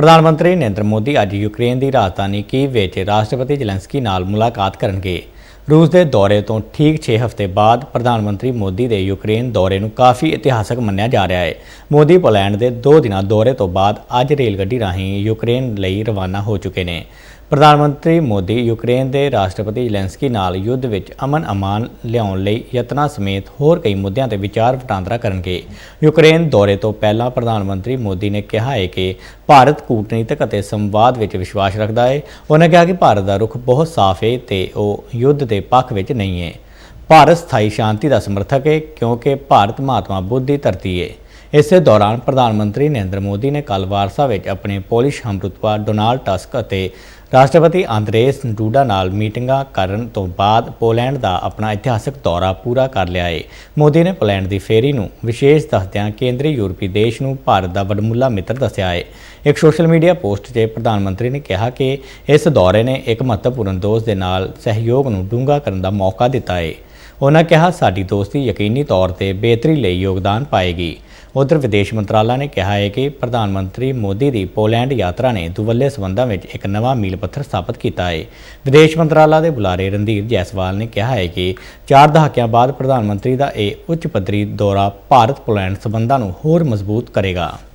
ਪ੍ਰਧਾਨ ਮੰਤਰੀ ਨਰਿੰਦਰ ਮੋਦੀ ਅੱਜ ਯੂਕਰੇਨ ਦੀ ਰਾਜਧਾਨੀ ਕੀਵ ਵਿੱਚ ਰਾਸ਼ਟਰਪਤੀ ਜ਼ੈਲੈਂਸਕੀ ਨਾਲ ਮੁਲਾਕਾਤ ਕਰਨਗੇ। ਰੂਸ ਦੇ ਦੌਰੇ ਤੋਂ ਠੀਕ 6 ਹਫ਼ਤੇ ਬਾਅਦ ਪ੍ਰਧਾਨ ਮੰਤਰੀ ਮੋਦੀ ਦੇ ਯੂਕਰੇਨ ਦੌਰੇ ਨੂੰ ਕਾਫੀ ਇਤਿਹਾਸਕ ਮੰਨਿਆ ਜਾ ਰਿਹਾ ਹੈ। ਮੋਦੀ ਪੋਲੈਂਡ ਦੇ 2 ਦਿਨਾਂ ਦੌਰੇ ਤੋਂ ਬਾਅਦ ਅੱਜ ਰੇਲ ਗੱਡੀ ਰਾਹੀਂ ਯੂਕਰੇਨ ਲਈ ਰਵਾਨਾ ਹੋ ਚੁੱਕੇ ਨੇ। ਪ੍ਰਧਾਨ ਮੰਤਰੀ ਮੋਦੀ ਯੂਕਰੇਨ ਦੇ ਰਾਸ਼ਟਰਪਤੀ ਜ਼ੈਲੈਂਸਕੀ ਨਾਲ ਯੁੱਧ ਵਿੱਚ ਅਮਨ ਅਮਾਨ ਲਿਆਉਣ ਲਈ ਯਤਨਾਂ ਸਮੇਤ ਹੋਰ ਕਈ ਮੁੱਦਿਆਂ ਤੇ ਵਿਚਾਰ ਵਟਾਂਦਰਾ ਕਰਨਗੇ। ਯੂਕਰੇਨ ਦੌਰੇ ਤੋਂ ਪਹਿਲਾਂ ਪ੍ਰਧਾਨ ਮੰਤਰੀ ਮੋਦੀ ਨੇ ਕਿਹਾ ਹੈ ਕਿ ਭਾਰਤ ਕੂਟਨੀਤਿਕ ਅਤੇ ਸੰਵਾਦ ਵਿੱਚ ਵਿਸ਼ਵਾਸ ਰੱਖਦਾ ਹੈ। ਉਹਨਾਂ ਕਿਹਾ ਕਿ ਭਾਰਤ ਦਾ ਰੁਖ ਬਹੁਤ ਸਾਫ਼ ਹੈ ਤੇ ਉਹ ਯੁੱਧ ਦੇ ਪੱਖ ਵਿੱਚ ਨਹੀਂ ਹੈ ਭਾਰਤ ਸਥਾਈ ਸ਼ਾਂਤੀ ਦਾ ਸਮਰਥਕ ਹੈ ਕਿਉਂਕਿ ਭਾਰਤ ਮਹਾਤਮਾ ਬੁੱਧ ਦੀ ਧਰਤੀ ਹੈ ਇਸੇ ਦੌਰਾਨ ਪ੍ਰਧਾਨ ਮੰਤਰੀ ਨਰਿੰਦਰ ਮੋਦੀ ਨੇ ਕੱਲ੍ਹ ਵਾਰਸਾ ਵਿੱਚ ਆਪਣੇ ਪੋਲਿਸ਼ ਹਮਰੁਤਬਾ ਡੋਨਾਲਡ ਟਸਕ ਅਤੇ ਰਾਸ਼ਟਰਪਤੀ ਆਂਦਰੇਸ ਡੂਡਾ ਨਾਲ ਮੀਟਿੰਗਾਂ ਕਰਨ ਤੋਂ ਬਾਅਦ ਪੋਲੈਂਡ ਦਾ ਆਪਣਾ ਇਤਿਹਾਸਕ ਦੌਰਾ ਪੂਰਾ ਕਰ ਲਿਆ ਹੈ ਮੋਦੀ ਨੇ ਪੋਲੈਂਡ ਦੀ ਫੇਰੀ ਨੂੰ ਵਿਸ਼ੇਸ਼ ਦੱਸਦਿਆਂ ਕੇਂਦਰੀ ਯੂਰਪੀ ਦੇਸ਼ ਨੂੰ ਭਾਰਤ ਦਾ ਵਡਮੁੱਲਾ ਮਿੱਤਰ ਦੱਸਿਆ ਹੈ ਇੱਕ ਸੋਸ਼ਲ ਮੀਡੀਆ ਪੋਸਟ 'ਤੇ ਪ੍ਰਧਾਨ ਮੰਤਰੀ ਨੇ ਕਿਹਾ ਕਿ ਇਸ ਦੌਰੇ ਨੇ ਇੱਕ ਮਹੱਤਵਪੂਰਨ ਦੋਸਤ ਦੇ ਨਾਲ ਸਹਿਯੋਗ ਨੂੰ ਡੂੰਘਾ ਕਰਨ ਦਾ ਮੌਕਾ ਦਿੱਤਾ ਹੈ ਉਹਨਾਂ ਕਿਹਾ, ਸਾਡੀ ਦੋਸਤੀ ਯਕੀਨੀ ਤੌਰ ਤੇ ਬਿਹਤਰੀ ਲਈ ਯੋਗਦਾਨ ਪਾਏਗੀ। ਉਧਰ ਵਿਦੇਸ਼ ਮੰਤਰਾਲਾ ਨੇ ਕਿਹਾ ਹੈ ਕਿ ਪ੍ਰਧਾਨ ਮੰਤਰੀ ਮੋਦੀ ਦੀ ਪੋਲੈਂਡ ਯਾਤਰਾ ਨੇ ਦੁਵੱਲੇ ਸਬੰਧਾਂ ਵਿੱਚ ਇੱਕ ਨਵਾਂ ਮੀਲ ਪੱਥਰ ਸਥਾਪਿਤ ਕੀਤਾ ਹੈ। ਵਿਦੇਸ਼ ਮੰਤਰਾਲਾ ਦੇ ਬੁਲਾਰੇ ਰਣਧੀਰ ਜੈਸਵਾਲ ਨੇ ਕਿਹਾ ਹੈ ਕਿ ਚਾਰ ਦਹਾਕਿਆਂ ਬਾਅਦ ਪ੍ਰਧਾਨ ਮੰਤਰੀ ਦਾ ਇਹ ਉੱਚ ਪੱਧਰੀ ਦੌਰਾ ਭਾਰਤ ਪੋਲੈਂਡ ਸਬੰਧਾਂ ਨੂੰ ਹੋਰ ਮਜ਼ਬੂਤ ਕਰੇਗਾ।